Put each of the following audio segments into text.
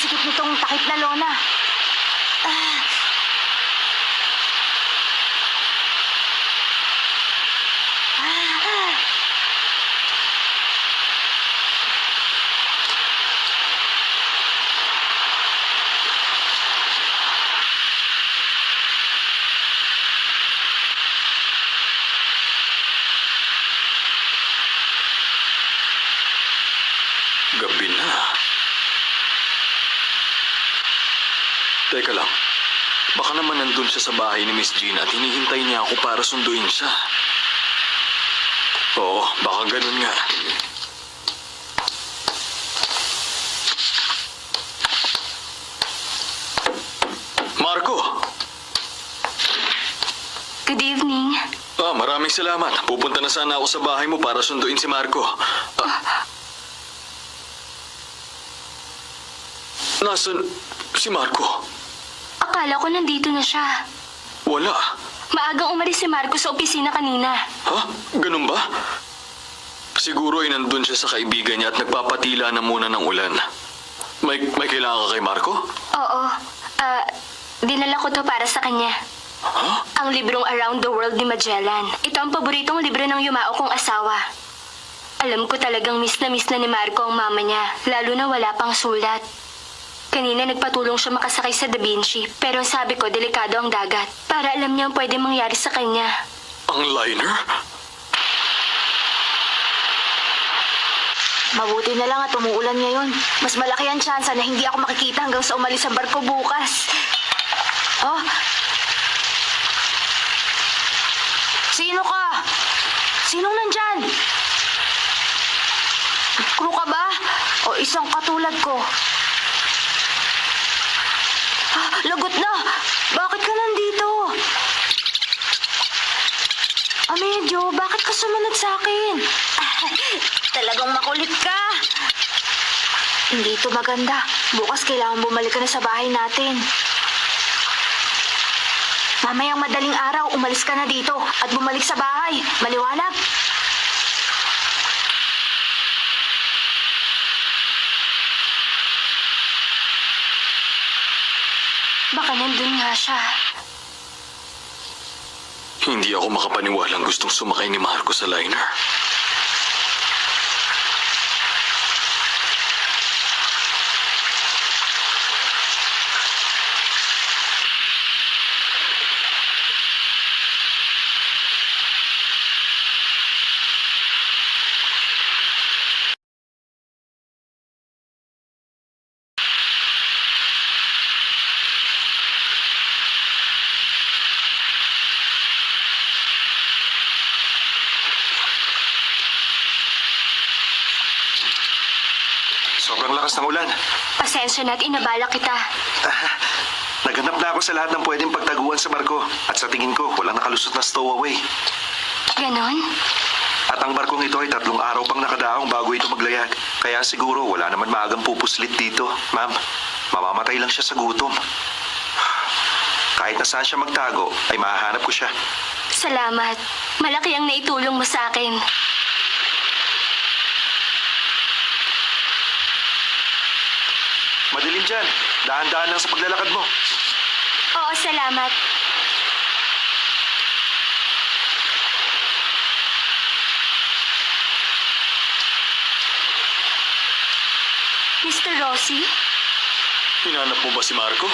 Sobrang sikip nitong takip na lona. Ah. Ah. Gabi na. Teka lang. Baka naman nandun siya sa bahay ni Miss Gina at hinihintay niya ako para sunduin siya. Oo, baka ganun nga. Marco! Good evening. Ah, maraming salamat. Pupunta na sana ako sa bahay mo para sunduin si Marco. Ah. Nasaan si Marco? Akala ko nandito na siya. Wala. Maagang umalis si Marco sa opisina kanina. Ha? Ganun ba? Siguro ay nandun siya sa kaibigan niya at nagpapatila na muna ng ulan. May, may kailangan ka kay Marco? Oo. Ah, dinala ko to para sa kanya. Ha? Ang librong Around the World ni Magellan. Ito ang paboritong libro ng yumao kong asawa. Alam ko talagang miss na miss na ni Marco ang mama niya, lalo na wala pang sulat. Kanina nagpatulong siya makasakay sa Da Vinci, pero sabi ko delikado ang dagat. Para alam niya ang pwede mangyari sa kanya. Ang liner? Mabuti na lang at umuulan ngayon. Mas malaki ang tsansa na hindi ako makikita hanggang sa umalis ang barko bukas. Oh! Sino ka? Sinong nandyan? Crew ka ba? O isang katulad ko? Lagot na! Bakit ka nandito? Amedyo, bakit ka sumunod sa akin? talagang makulit ka. Hindi ito maganda. Bukas kailangan bumalik ka na sa bahay natin. Mamayang madaling araw, umalis ka na dito at bumalik sa bahay. Maliwanag. Baka nandun nga siya. Hindi ako makapaniwalang gustong sumakay ni Marco sa liner. Ng ulan. Pasensya na at inabala kita. Naghanap na ako sa lahat ng pwedeng pagtaguan sa barko. At sa tingin ko, walang nakalusot na stowaway. Ganon? At ang barkong ito ay tatlong araw pang nakadaong bago ito maglayag. Kaya siguro wala naman maagang pupuslit dito. Ma'am, mamamatay lang siya sa gutom. Kahit na saan siya magtago, ay mahahanap ko siya. Salamat. Malaki ang naitulong mo sa akin. Madilim dyan. Dahan-dahan lang sa paglalakad mo. Oo, salamat. Mr. Rossi, Hinanap mo ba si Marco?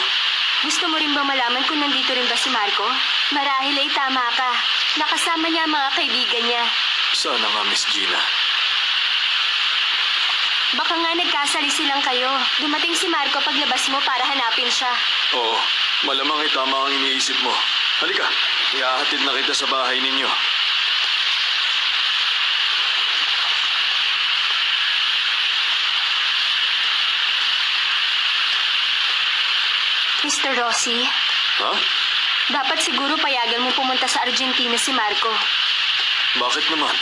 gusto mo rin ba malaman kung nandito rin ba si Marco? Marahil ay tama ka. Nakasama niya ang mga kaibigan niya. Sana nga, Miss Gina. Baka nga nagkasali silang kayo. Dumating si Marco paglabas mo para hanapin siya. Oo, malamang ay tama ang iniisip mo. Halika, ihahatid na kita sa bahay ninyo. Mr. Rossi, Ha? dapat siguro payagan mo pumunta sa Argentina si Marco. Bakit naman?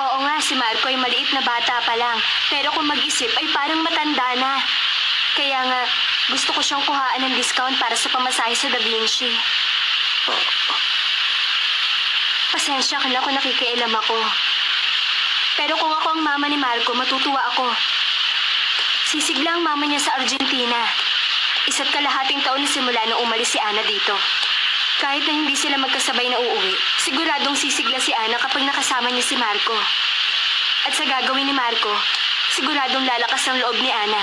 Oo nga, si Marco ay maliit na bata pa lang. Pero kung mag-isip ay parang matanda na. Kaya nga, gusto ko siyang kuhaan ng discount para sa pamasahe sa Da Vinci. Pasensya ka na kung nakikialam ako. Pero kung ako ang mama ni Marco, matutuwa ako. Sisigla ang mama niya sa Argentina. Isa't kalahating taon na simula nung umalis si Ana dito. Kahit na hindi sila magkasabay na uuwi, siguradong sisigla si Ana kapag nakasama niya si Marco. At sa gagawin ni Marco, siguradong lalakas ang loob ni Ana.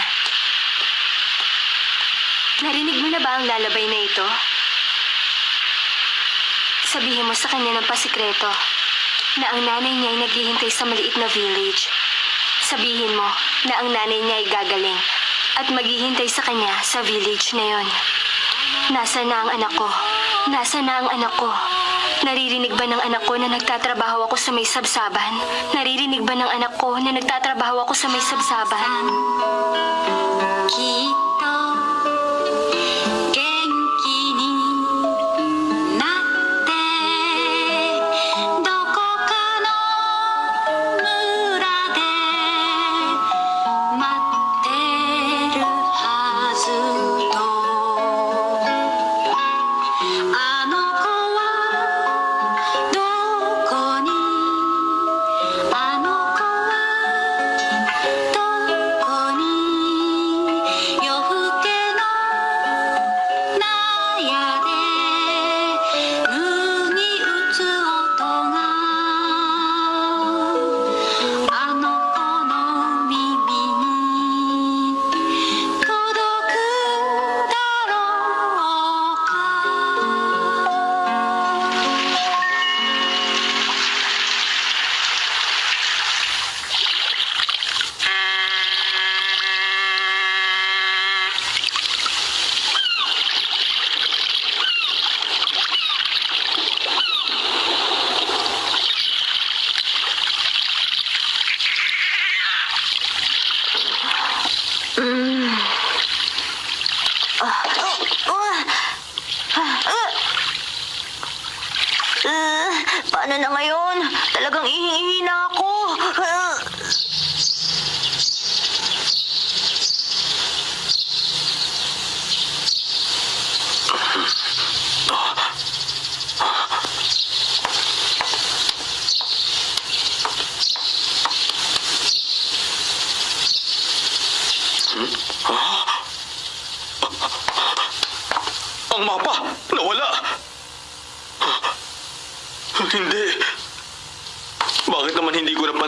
Narinig mo na ba ang lalabay na ito? Sabihin mo sa kanya ng pasikreto na ang nanay niya ay naghihintay sa maliit na village. Sabihin mo na ang nanay niya ay gagaling at maghihintay sa kanya sa village na yon. Nasa na ang anak ko? Nasa na ang anak ko? Naririnig ba ng anak ko na nagtatrabaho ako sa may sabsaban? Naririnig ba ng anak ko na nagtatrabaho ako sa may sabsaban?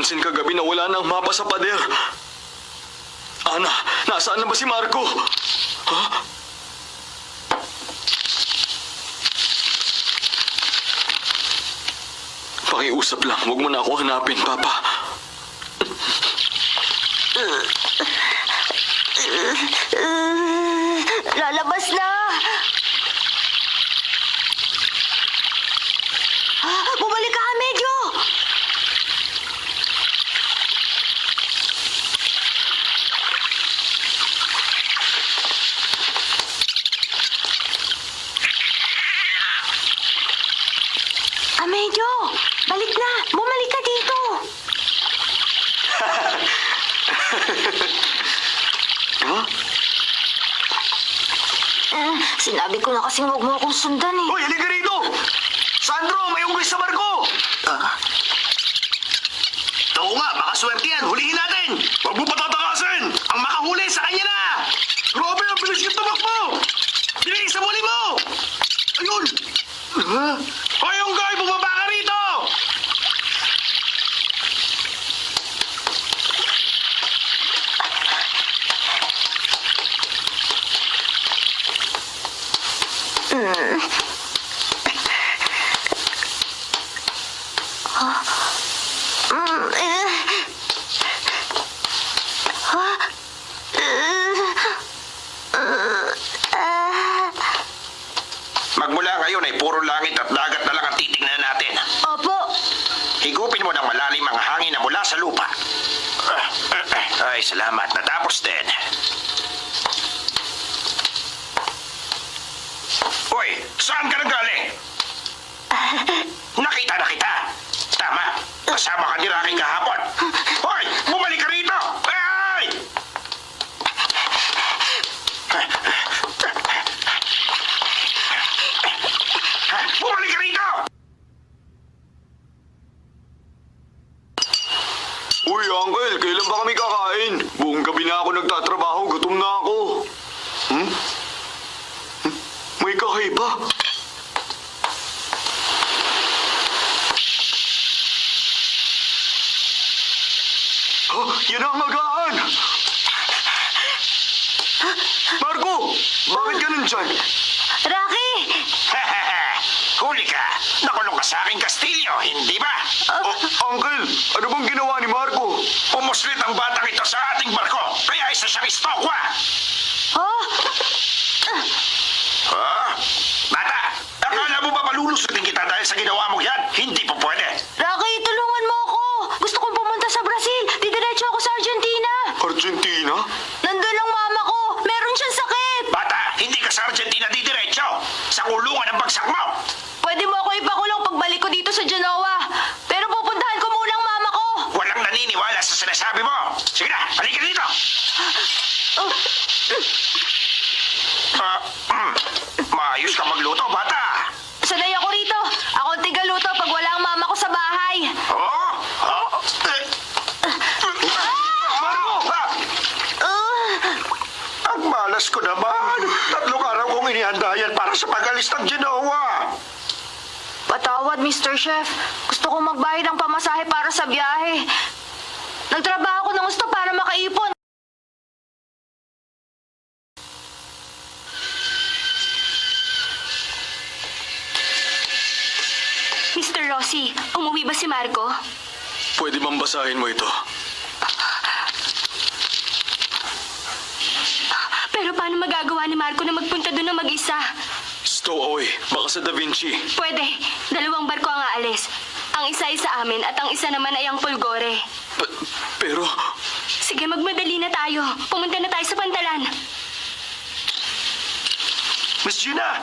Napansin kagabi na wala na ang mapa sa pader? Ana, nasaan na ba si Marco? Ha? Pakiusap lang, huwag mo na ako hanapin, Papa. lalabas na. Ah, bumalik ka, medyo. Amedyo, balik na. Bumalik ka dito. Ha? Eh, sinabi ko na kasing huwag mo akong sundan eh. Hoy, halika rito! Sandro, may unggoy sa barko! Ah? Oo nga, baka swerte yan. Hulihin natin! Huwag mo patatakasin! Ang makahuli sa kanya na! Grabe, ang bilis yung tumakbo! Bilis, sa muli mo! Ayun! Hoy, unggoy, bumaba ka rito! Mm, eh. Ah, eh. Ah, Magmula ngayon ay puro langit at dagat na lang ang titignan natin. Opo. Higupin mo ng malalim ang hangin na mula sa lupa. Ay, salamat. Natapos din. Hoy, saan ka nanggaling? Nakita na kita. Tama. Kasama ka ni Rocky kahapon. Hoy, bumalik ka rito. Ay! Bumalik ka rito! Uy, Uncle, kailan pa kami kakain? Buong gabi na ako nagtatrabaho, gutom na ako. Hmm? Hmm? May kakaiba. Oh, yan ang magaan! Marco! Bakit ganun dyan? Rocky! Huli ka! Nakulong ka sa aking Kastilyo, hindi ba? Oh, Uncle, ano bang ginawa ni Marco? Pumuslit ang batang ito sa ating barko, kaya isa siyang istokwa! Oh! Ha? Bata, akala mo ba malulusutin kita dahil sa ginawa mo yan? Hindi po pwede. Rocky, tulungan mo ako! Gusto kong pumunta sa Brazil. Didiretso ako sa Argentina. Argentina? Nandun ang mama ko. Meron siyang sakit. Bata, hindi ka sa Argentina didiretso. Sa kulungan ang bagsak mo. Pwede mo ako ipakulong pagbalik ko dito sa Genoa. Pero pupuntahan ko muna ang mama ko. Walang naniniwala sa sinasabi mo. Sige na, halika dito. Oh, Ah, mm, maayos ka magluto, bata. sanay ako rito. Ako ang tigaluto pag wala ang mama ko sa bahay. Oh? Oh? Eh. Marco! Ah! Uh, Ang malas ko naman. Tatlong araw kong inihanda yan para sa pag-alis ng Genoa. patawad, Mr. Chef. Gusto kong magbayad ng pamasahe para sa biyahe. Nagtrabaho ko ng gusto para makaipon. Mr. Rossi, umuwi ba si Marco? Pwede bang basahin mo ito? Pero paano magagawa ni Marco na magpunta doon na mag-isa? Stowaway, baka sa Da Vinci. Pwede. Dalawang barko ang aalis. Ang isa ay sa amin at ang isa naman ay ang Pulgore. P- pero, Sige, magmadali na tayo. Pumunta na tayo sa pantalan. Miss Gina!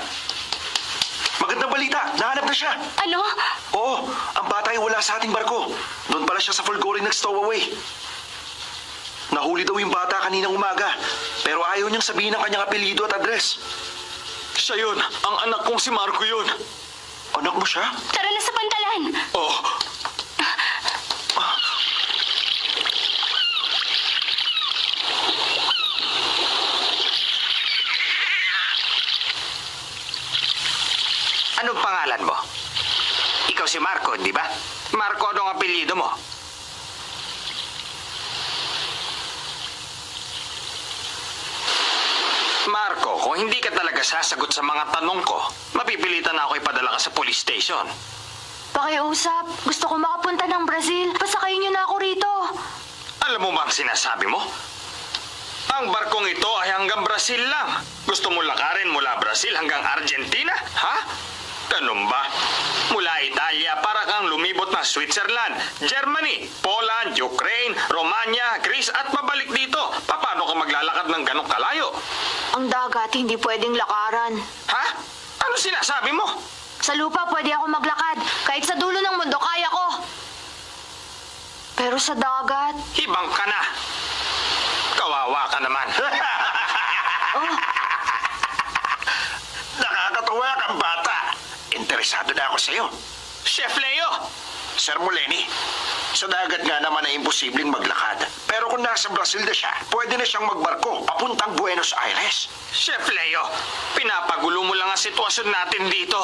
Magandang balita, nahanap na siya. Ano? Oo, ang bata ay wala sa ating barko. Doon pala siya sa Fulgore nag-stowaway. Nahuli daw yung bata kaninang umaga. Pero ayaw niyang sabihin ang kanyang apelido at address. siya yun. Ang anak kong si Marco yun. Anak mo siya? Tara na sa pantalan. Oh, Anong pangalan mo? Ikaw si Marco, di ba? Marco, anong apelyido mo? Marco, kung hindi ka talaga sasagot sa mga tanong ko, mapipilitan na ako ipadala ka sa police station. Pakiusap. Gusto ko makapunta ng Brazil. Pasakayin niyo na ako rito. Alam mo ba ang sinasabi mo? Ang barkong ito ay hanggang Brazil lang. Gusto mo lakarin mula Brazil hanggang Argentina? Ha? Ganun ba? Mula ng Switzerland, Germany, Poland, Ukraine, Romania, Greece at pabalik dito. Paano ka maglalakad ng ganong kalayo? Ang dagat, hindi pwedeng lakaran. Ha? Ano sinasabi mo? Sa lupa, pwede ako maglakad. Kahit sa dulo ng mundo, kaya ko. Pero sa dagat, Hibang ka na. Kawawa ka naman. oh, Nakakatuwa kang bata. Interesado na ako sa'yo. Chef Leo! Sir Moleni, sa dagat nga naman ay imposibleng maglakad. Pero kung nasa Brazil na siya, pwede na siyang magbarko papuntang Buenos Aires. Chef Leo, pinapagulo mo lang ang sitwasyon natin dito.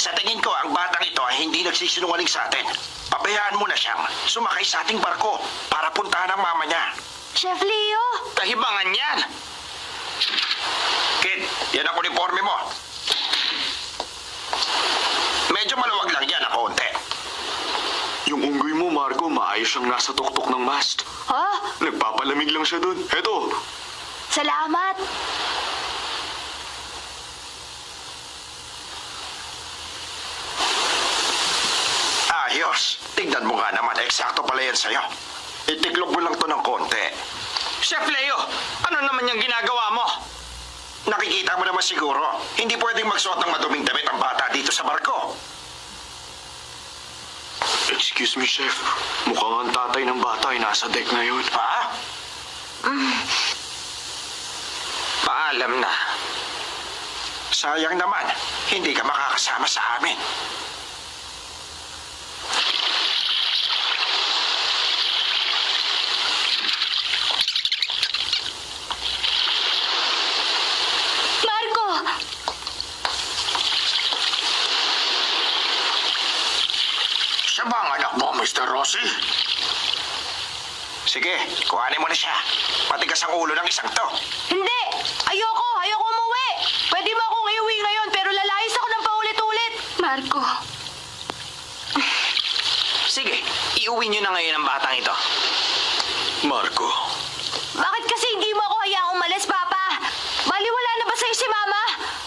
Sa tingin ko, ang batang ito ay hindi nagsisinungaling sa atin. Pabayaan mo na siyang sumakay sa ating barko para puntahan ang mama niya. Chef Leo! Kahibangan yan. Kid, yan ang uniforme mo. Medyo maluwag lang yan ang konti. Yung unggoy mo, Marco, maayos siyang nasa tuktok ng mast. Ha? Nagpapalamig lang siya dun. Eto, Salamat. Ayos. Tignan mo nga naman, eksakto pala yan sa'yo. Itiklop mo lang to ng konti. Chef Leo, ano naman yung ginagawa mo? Nakikita mo naman siguro, hindi pwedeng magsuot ng maduming damit ang bata dito sa barko. Excuse me, chef. Mukhang ang tatay ng bata ay nasa deck ngayon. Ha? Paalam na. Sayang naman, hindi ka makakasama sa amin. Siya ba ang anak mo, Mr. Rossi? Sige, kuhanin mo na siya. Matigas ang ulo ng isang to. Hindi! Ayoko! Ayoko umuwi! Pwede mo akong iuwi ngayon pero lalayas ako ng paulit-ulit! Marco, Sige, iuwi niyo na ngayon ang batang ito. Marco, bakit kasi hindi mo ako hayaang umalis, Papa? Baliwala na ba sa'yo si Mama?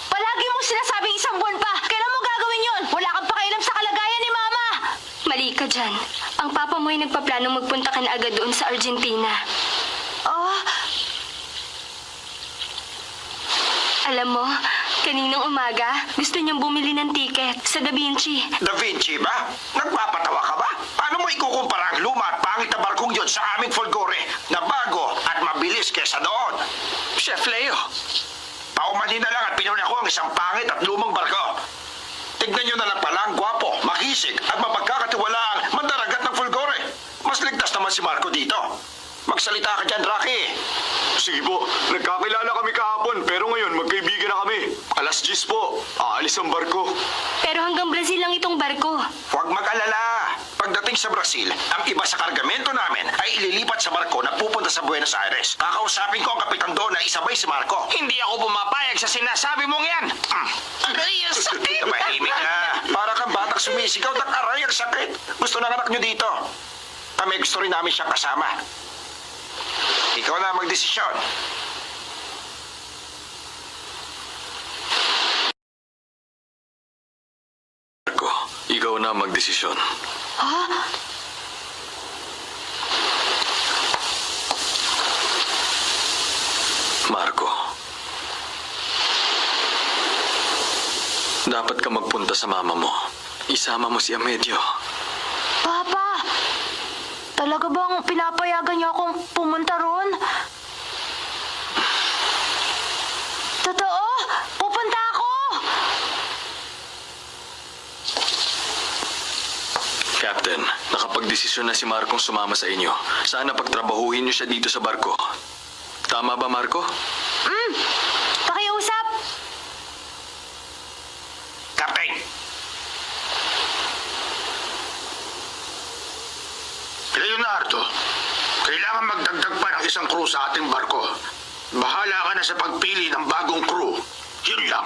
Palagi mong sinasabing isang buwan pa. Kailan mo gagawin yon? Wala kang pakialam sa kalagayan ni Mama! Mali ka dyan. Ang Papa mo ay nagpaplanong magpunta ka na agad doon sa Argentina. Oh? Alam mo, kaninang umaga, gusto niyang bumili ng tiket sa Da Vinci. Da Vinci ba? Nagpapatawa ka ba? Paano mo ikukumpara ang luma at pangit na barkong yun sa aming Folgore na bago at mabilis kesa doon? Chef Leo, Paumanin na lang at pinuna ko ang isang pangit at lumang barko. Tignan nyo na lang pala ang gwapo, makisig at mapagkakatiwalaang mandaragat ng Folgore. Mas ligtas naman si Marco dito. Magsalita ka dyan, Rocky. sige po, nagkakilala kami kahapon pero ngayon magkaibigan na kami. Alas 10 po, aalis ang barko. Pero hanggang Brazil lang itong barko. Huwag mag-alala. Pagdating sa Brazil, ang iba sa kargamento namin ay ililipat sa barko na pupunta sa Buenos Aires. Kakausapin ko ang kapitan doon na isabay si Marco. hindi ako pumapayag sa sinasabi mong yan. Mm. Aray, ang sakit! Tumahimik ka. Para kang batang sumisigaw ng aray ang sakit. Gusto ng anak nyo dito. Kami gusto rin namin siyang kasama. Ikaw na magdesisyon. Marco, ikaw na magdesisyon. Ha? Marco. Dapat ka magpunta sa mama mo. Isama mo si Amedio. Papa! Talaga bang pinapayagan niyo akong pumunta roon? Totoo? Pupunta ako! Captain, nakapagdesisyon na si Marcong sumama sa inyo. Sana pagtrabahuhin niyo siya dito sa barko. Tama ba, Marco? Hmm, pakiusap! Captain! Leonardo, kailangan magdagdag pa ng isang crew sa ating barko. Bahala ka na sa pagpili ng bagong crew. Yun lang.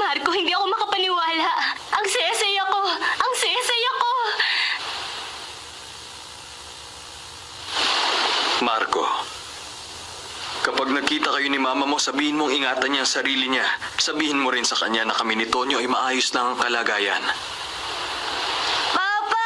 Marco, hindi ako makapaniwala. Ang saya-saya ko! Ang saya-saya ko! Marco, kapag nakita kayo ni mama mo, sabihin mong ingatan niya ang sarili niya. Sabihin mo rin sa kanya na kami ni Tonyo ay maayos na ang kalagayan. Papa!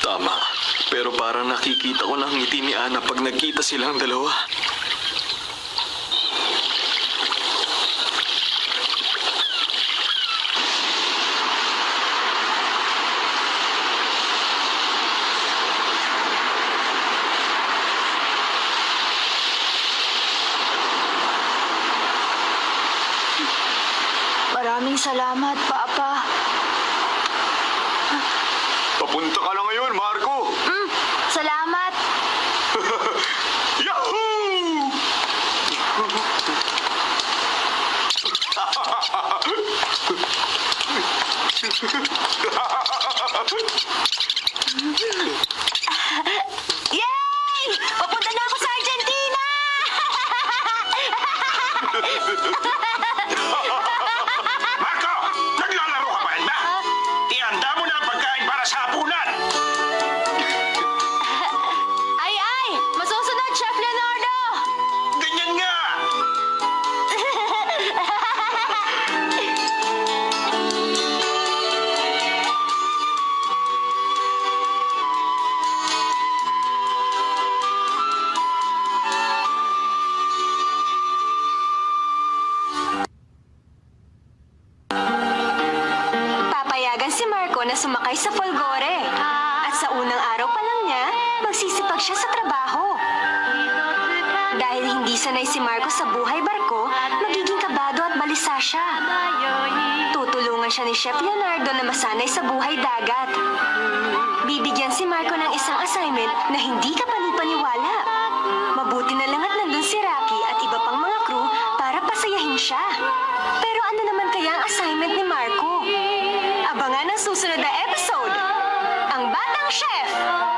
Tama. Pero parang nakikita ko ng ngiti ni Ana pag nagkita silang dalawa. Maraming salamat, Papa. Papunta ka na ngayon, Marco! Mm, salamat. Yahoo! balisa siya. Tutulungan siya ni Chef Leonardo na masanay sa buhay dagat. Bibigyan si Marco ng isang assignment na hindi ka panipaniwala. Mabuti na lang at nandun si Rocky at iba pang mga crew para pasayahin siya. Pero ano naman kaya ang assignment ni Marco? Abangan ang susunod na episode. Ang Batang Chef!